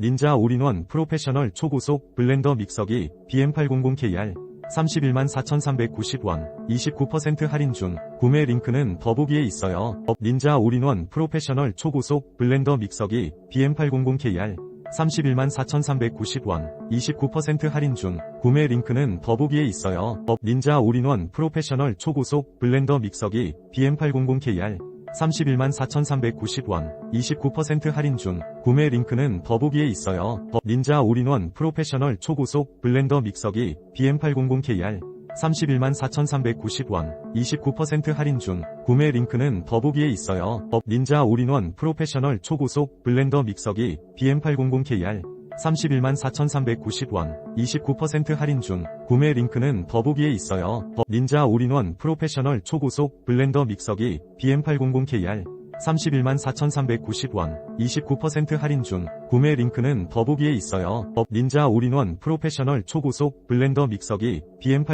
닌자 올인원 프로페셔널 초고속 블렌더 믹서기 BM800KR 31만 4,390원 29% 할인 중 구매 링크는 더보기에 있어요. 업 닌자 올인원 프로페셔널 초고속 블렌더 믹서기 BM800KR 31만 4,390원 29% 할인 중 구매 링크는 더보기에 있어요. 업 닌자 올인원 프로페셔널 초고속 블렌더 믹서기 BM800KR 31만 4,390원 29% 할인 중 구매 링크는 더보기에 있어요. 업 닌자 올인원 프로페셔널 초고속 블렌더 믹서기 BM800KR 31만 4,390원 29% 할인 중 구매 링크는 더보기에 있어요. 업 닌자 올인원 프로페셔널 초고속 블렌더 믹서기 BM800KR 31만 4,390원 29% 할인 중 구매 링크는 더보기에 있어요. 업 닌자 올인원 프로페셔널 초고속 블렌더 믹서기 BM800KR 31만 4,390원 29% 할인 중 구매 링크는 더보기에 있어요. 업 닌자 올인원 프로페셔널 초고속 블렌더 믹서기 BM8